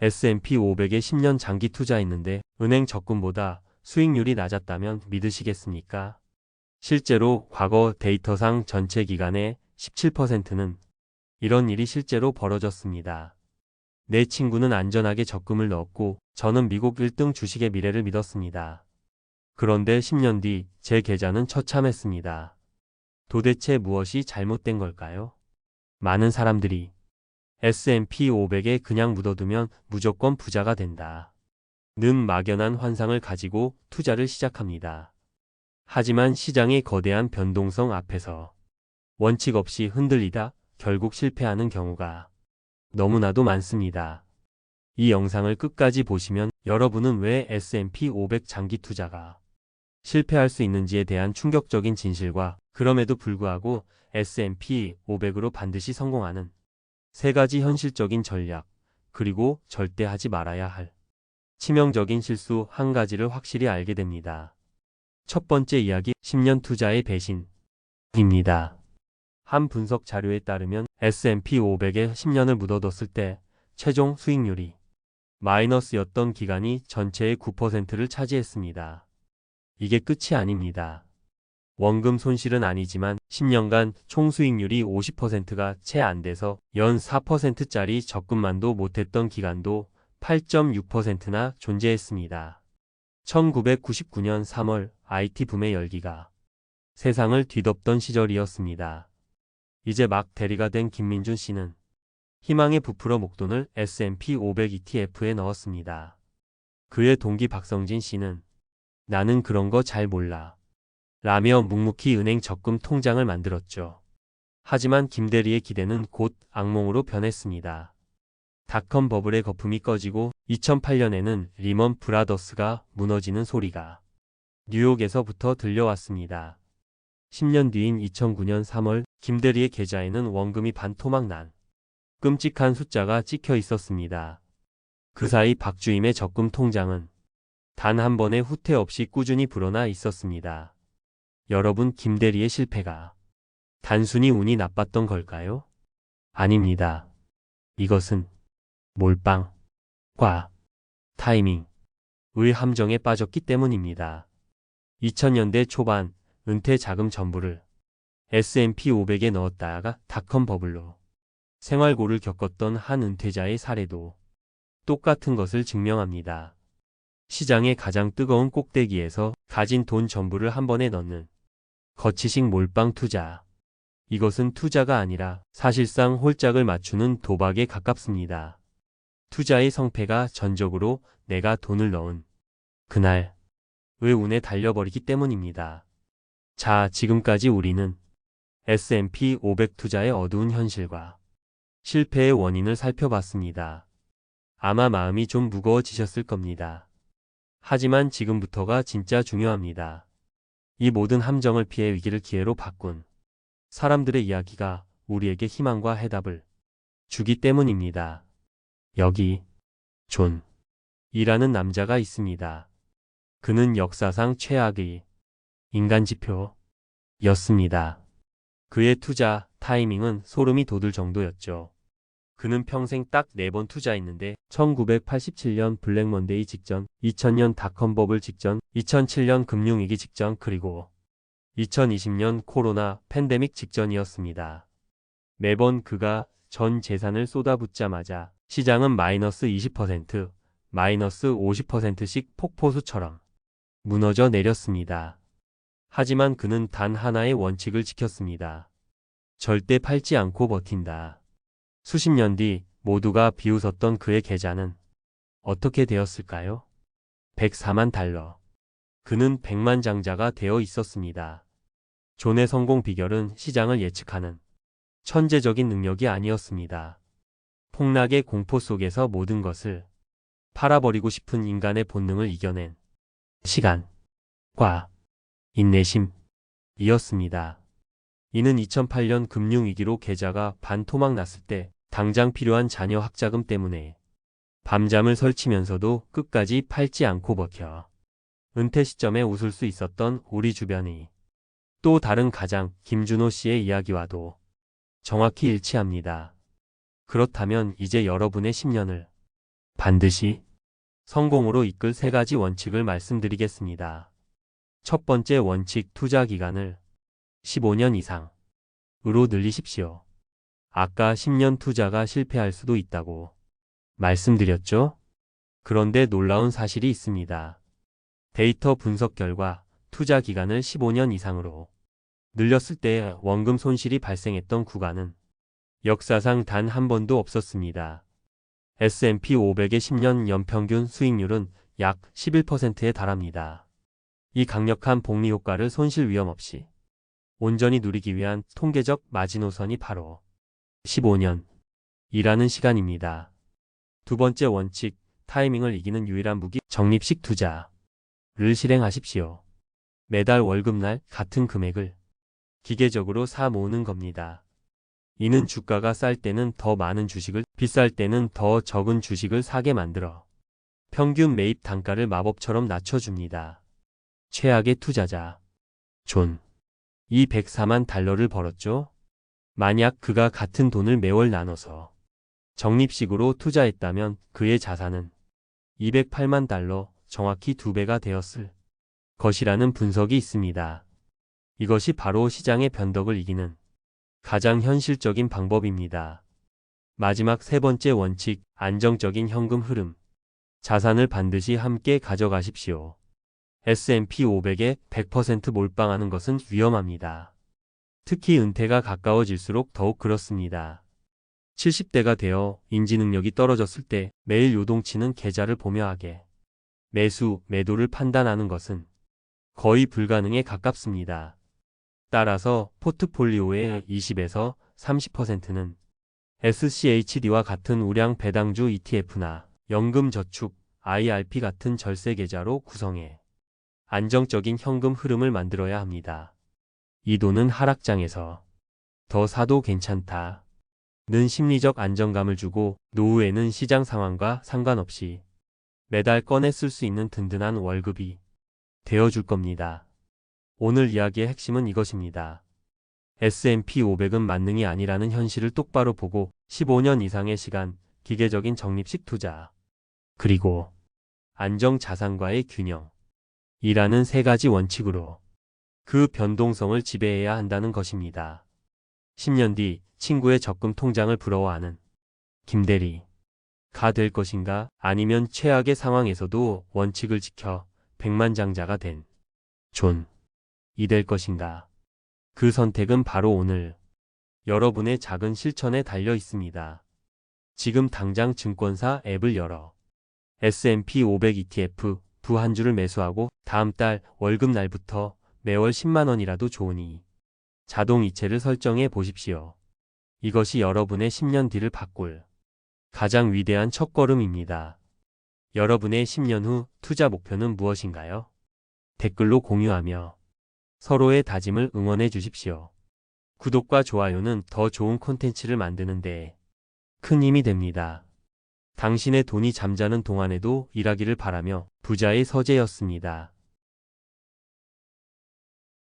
S&P 500에 10년 장기 투자했는데 은행 적금보다 수익률이 낮았다면 믿으시겠습니까? 실제로 과거 데이터상 전체 기간의 17%는 이런 일이 실제로 벌어졌습니다. 내 친구는 안전하게 적금을 넣었고 저는 미국 1등 주식의 미래를 믿었습니다. 그런데 10년 뒤 제 계좌는 처참했습니다. 도대체 무엇이 잘못된 걸까요? 많은 사람들이 S&P 500에 그냥 묻어두면 무조건 부자가 된다. 는 막연한 환상을 가지고 투자를 시작합니다. 하지만 시장의 거대한 변동성 앞에서 원칙 없이 흔들리다 결국 실패하는 경우가 너무나도 많습니다. 이 영상을 끝까지 보시면 여러분은 왜 S&P 500 장기 투자가 실패할 수 있는지에 대한 충격적인 진실과 그럼에도 불구하고 S&P 500으로 반드시 성공하는 세 가지 현실적인 전략, 그리고 절대 하지 말아야 할 치명적인 실수 한 가지를 확실히 알게 됩니다. 첫 번째 이야기, 10년 투자의 배신입니다. 한 분석 자료에 따르면 S&P 500에 10년을 묻어뒀을 때 최종 수익률이 마이너스였던 기간이 전체의 9%를 차지했습니다. 이게 끝이 아닙니다. 원금 손실은 아니지만 10년간 총 수익률이 50%가 채 안 돼서 연 4%짜리 적금만도 못했던 기간도 8.6%나 존재했습니다. 1999년 3월 IT 붐의 열기가 세상을 뒤덮던 시절이었습니다. 이제 막 대리가 된 김민준 씨는 희망에 부풀어 목돈을 S&P 500 ETF에 넣었습니다. 그의 동기 박성진 씨는 나는 그런 거 잘 몰라. 라며 묵묵히 은행 적금 통장을 만들었죠. 하지만 김대리의 기대는 곧 악몽으로 변했습니다. 닷컴 버블의 거품이 꺼지고 2008년에는 리먼 브라더스가 무너지는 소리가 뉴욕에서부터 들려왔습니다. 10년 뒤인 2009년 3월 김대리의 계좌에는 원금이 반토막 난 끔찍한 숫자가 찍혀 있었습니다. 그 사이 박주임의 적금 통장은 단 한 번의 후퇴 없이 꾸준히 불어나 있었습니다. 여러분 김대리의 실패가 단순히 운이 나빴던 걸까요? 아닙니다. 이것은 몰빵, 과, 타이밍, 의 함정에 빠졌기 때문입니다. 2000년대 초반 은퇴 자금 전부를 S&P 500에 넣었다가 닷컴 버블로 생활고를 겪었던 한 은퇴자의 사례도 똑같은 것을 증명합니다. 시장의 가장 뜨거운 꼭대기에서 가진 돈 전부를 한 번에 넣는 거치식 몰빵 투자. 이것은 투자가 아니라 사실상 홀짝을 맞추는 도박에 가깝습니다. 투자의 성패가 전적으로 내가 돈을 넣은 그날 의 운에 달려버리기 때문입니다. 자, 지금까지 우리는 S&P 500 투자의 어두운 현실과 실패의 원인을 살펴봤습니다. 아마 마음이 좀 무거워지셨을 겁니다. 하지만 지금부터가 진짜 중요합니다. 이 모든 함정을 피해 위기를 기회로 바꾼 사람들의 이야기가 우리에게 희망과 해답을 주기 때문입니다. 여기 존 이라는 남자가 있습니다. 그는 역사상 최악의 인간 지표였습니다. 그의 투자 타이밍은 소름이 돋을 정도였죠. 그는 평생 딱 4번 투자했는데 1987년 블랙먼데이 직전, 2000년 닷컴 버블 직전, 2007년 금융위기 직전 그리고 2020년 코로나 팬데믹 직전이었습니다. 매번 그가 전 재산을 쏟아붓자마자 시장은 마이너스 20%, 마이너스 50%씩 폭포수처럼 무너져 내렸습니다. 하지만 그는 단 하나의 원칙을 지켰습니다. 절대 팔지 않고 버틴다. 수십 년 뒤 모두가 비웃었던 그의 계좌는 어떻게 되었을까요? 104만 달러. 그는 100만 장자가 되어 있었습니다. 존의 성공 비결은 시장을 예측하는 천재적인 능력이 아니었습니다. 폭락의 공포 속에서 모든 것을 팔아버리고 싶은 인간의 본능을 이겨낸 시간 과 인내심 이었습니다. 이는 2008년 금융위기로 계좌가 반토막 났을 때 당장 필요한 자녀 학자금 때문에 밤잠을 설치면서도 끝까지 팔지 않고 버텨 은퇴 시점에 웃을 수 있었던 우리 주변이 또 다른 가장 김준호 씨의 이야기와도 정확히 일치합니다. 그렇다면 이제 여러분의 10년을 반드시 성공으로 이끌 세 가지 원칙을 말씀드리겠습니다. 첫 번째 원칙 투자 기간을 15년 이상으로 늘리십시오. 아까 10년 투자가 실패할 수도 있다고 말씀드렸죠? 그런데 놀라운 사실이 있습니다. 데이터 분석 결과 투자 기간을 15년 이상으로 늘렸을 때 원금 손실이 발생했던 구간은 역사상 단 한 번도 없었습니다. S&P 500의 10년 연평균 수익률은 약 11%에 달합니다. 이 강력한 복리 효과를 손실 위험 없이 온전히 누리기 위한 통계적 마지노선이 바로 15년이라는 시간입니다. 두 번째 원칙, 타이밍을 이기는 유일한 무기, 적립식 투자를 실행하십시오. 매달 월급날 같은 금액을 기계적으로 사 모으는 겁니다. 이는 주가가 쌀 때는 더 많은 주식을, 비쌀 때는 더 적은 주식을 사게 만들어 평균 매입 단가를 마법처럼 낮춰줍니다. 최악의 투자자. 존. 이 104만 달러를 벌었죠? 만약 그가 같은 돈을 매월 나눠서 적립식으로 투자했다면 그의 자산은 208만 달러, 정확히 두 배가 되었을 것이라는 분석이 있습니다. 이것이 바로 시장의 변덕을 이기는 가장 현실적인 방법입니다. 마지막 세 번째 원칙, 안정적인 현금 흐름. 자산을 반드시 함께 가져가십시오. S&P 500에 100% 몰빵하는 것은 위험합니다. 특히 은퇴가 가까워질수록 더욱 그렇습니다. 70대가 되어 인지 능력이 떨어졌을 때 매일 요동치는 계좌를 보며 하게 매수, 매도를 판단하는 것은 거의 불가능에 가깝습니다. 따라서 포트폴리오의 20에서 30%는 SCHD와 같은 우량 배당주 ETF나 연금저축, IRP 같은 절세 계좌로 구성해 안정적인 현금 흐름을 만들어야 합니다. 이 돈은 하락장에서 더 사도 괜찮다. 는 심리적 안정감을 주고 노후에는 시장 상황과 상관없이 매달 꺼내 쓸 수 있는 든든한 월급이 되어줄 겁니다. 오늘 이야기의 핵심은 이것입니다. S&P 500은 만능이 아니라는 현실을 똑바로 보고 15년 이상의 시간, 기계적인 적립식 투자, 그리고 안정 자산과의 균형, 이라는 세 가지 원칙으로 그 변동성을 지배해야 한다는 것입니다. 10년 뒤 친구의 적금 통장을 부러워하는 김대리 가 될 것인가 아니면 최악의 상황에서도 원칙을 지켜 백만장자가 된 존이 될 것인가 그 선택은 바로 오늘 여러분의 작은 실천에 달려 있습니다. 지금 당장 증권사 앱을 열어 S&P 500 ETF 부 한 주를 매수하고 다음 달 월급 날부터 매월 10만 원이라도 좋으니 자동 이체를 설정해 보십시오. 이것이 여러분의 10년 뒤를 바꿀 가장 위대한 첫걸음입니다. 여러분의 10년 후 투자 목표는 무엇인가요? 댓글로 공유하며 서로의 다짐을 응원해 주십시오. 구독과 좋아요는 더 좋은 콘텐츠를 만드는 데 큰 힘이 됩니다. 당신의 돈이 잠자는 동안에도 일하기를 바라며 부자의 서재였습니다.